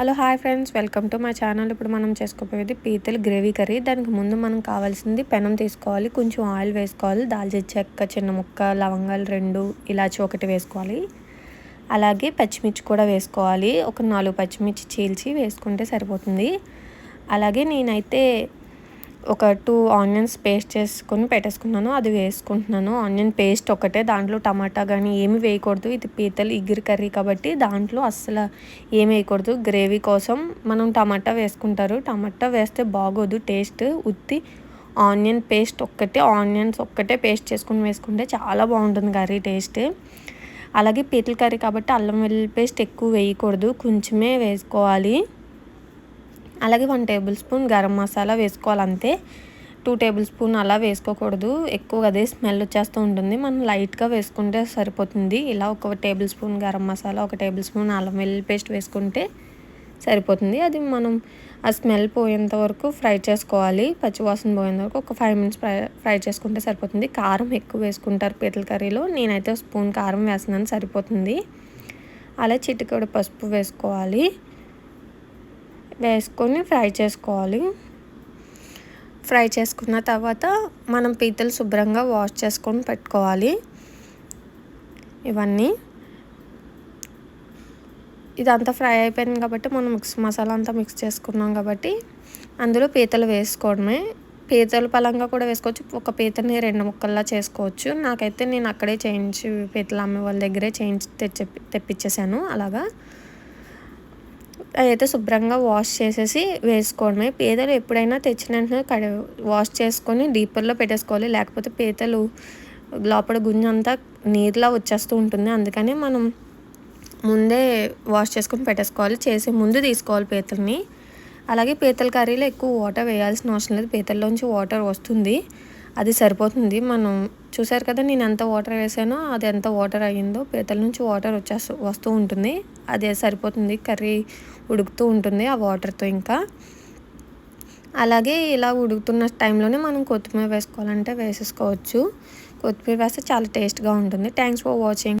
Hello hi friends. Welcome to మా channel. ఇప్పుడు మనం చేసుకోబోయేది పీతలు గ్రేవీ కర్రీ. దానికి ముందు మనం కావాల్సింది పెనం తీసుకోవాలి. కొంచెం ఆయిల్ వేసుకోవాలి. దాల్చిన చెక్క చిన్న ముక్క లవంగాలు రెండు ఇలాచి ఒకటి వేసుకోవాలి. అలాగే పచ్చిమిర్చి కూడా వేసుకోవాలి. ఒక నాలుగు పచ్చిమిర్చి చీల్చి వేసుకుంటే సరిపోతుంది. అలాగే నేనైతే ఒక టూ ఆనియన్స్ పేస్ట్ చేసుకొని పెట్టేసుకున్నాను అది వేసుకుంటున్నాను. ఆనియన్ పేస్ట్ ఒకటే దాంట్లో టమాటా కానీ ఏమి వేయకూడదు. ఇది పీతలు ఇగ్గిరి కర్రీ కాబట్టి దాంట్లో అస్సలు ఏమి వేయకూడదు. గ్రేవీ కోసం మనం టమాటా వేసుకుంటారు. టమాటా వేస్తే బాగోదు టేస్ట్ ఉత్తి. ఆనియన్ పేస్ట్ ఒక్కటే ఆనియన్స్ ఒక్కటే పేస్ట్ చేసుకుని వేసుకుంటే చాలా బాగుంటుంది కర్రీ టేస్ట్. అలాగే పీతల కర్రీ కాబట్టి అల్లం వెల్లుల్లి పేస్ట్ ఎక్కువ వేయకూడదు. కొంచెమే వేసుకోవాలి. అలాగే one table spoon garam masala వేసుకోవాలి అంతే టూ టేబుల్ స్పూన్ అలా వేసుకోకూడదు. ఎక్కువ అదే స్మెల్ వచ్చేస్తూ ఉంటుంది. మనం లైట్గా వేసుకుంటే సరిపోతుంది. ఇలా ఒక టేబుల్ స్పూన్ గరం మసాలా ఒక టేబుల్ స్పూన్ అల్లం వెల్లుల్లి పేస్ట్ వేసుకుంటే సరిపోతుంది. అది మనం ఆ స్మెల్ పోయేంత వరకు ఫ్రై చేసుకోవాలి. పచ్చివాసన పోయేంత వరకు ఒక ఫైవ్ మినిట్స్ ఫ్రై ఫ్రై చేసుకుంటే సరిపోతుంది. కారం ఎక్కువ వేసుకుంటారు పీతల కర్రీలో. నేనైతే స్పూన్ కారం వేస్తున్నాను సరిపోతుంది. అలా చిటికడు పసుపు వేసుకోవాలి. వేసుకొని ఫ్రై చేసుకోవాలి. ఫ్రై చేసుకున్న తర్వాత మనం పీతలు శుభ్రంగా వాష్ చేసుకొని పెట్టుకోవాలి. ఇవన్నీ. ఇదంతా ఫ్రై అయిపోయింది కాబట్టి మనం మిక్స్ మసాలా అంతా మిక్స్ చేసుకున్నాం కాబట్టి అందులో పీతలు వేసుకోవడమే. పీతలు పలంగా కూడా వేసుకోవచ్చు. ఒక పీతని రెండు ముక్కల్లా చేసుకోవచ్చు. నాకైతే నేను అక్కడే చేయించి పీతలు అమ్మే వాళ్ళ దగ్గరే చేయించి తెచ్చి తెప్పించేసాను అలాగా. అయితే శుభ్రంగా వాష్ చేసేసి వేసుకోవడమే. పీతలు ఎప్పుడైనా తెచ్చిన వెంటనే కడ వాష్ చేసుకొని డీపర్లో పెట్టేసుకోవాలి. లేకపోతే పీతలు లోపల గుంజంతా నీరులా వచ్చేస్తూ ఉంటుంది. అందుకని మనం ముందే వాష్ చేసుకొని పెట్టేసుకోవాలి. చేసే ముందు తీసుకోవాలి పీతల్ని. అలాగే పీతల కర్రీలో ఎక్కువ వాటర్ వేయాల్సిన అవసరం లేదు. పీతల్లోంచి వాటర్ వస్తుంది. అది సరిపోతుంది. మనం చూసారు కదా నేను ఎంత వాటర్ వేసానో అది ఎంత వాటర్ అయ్యిందో పీతల నుంచి వాటర్ వచ్చేస్తూ వస్తూ ఉంటుంది. అదే సరిపోతుంది. కర్రీ ఉడుకుతూ ఉంటుంది ఆ వాటర్తో ఇంకా. అలాగే ఇలా ఉడుకుతున్న టైంలోనే మనం కొత్తిమీర వేసుకోవాలంటే వేసేసుకోవచ్చు. కొత్తిమీర వేస్తే చాలా టేస్ట్గా ఉంటుంది. Thanks for watching.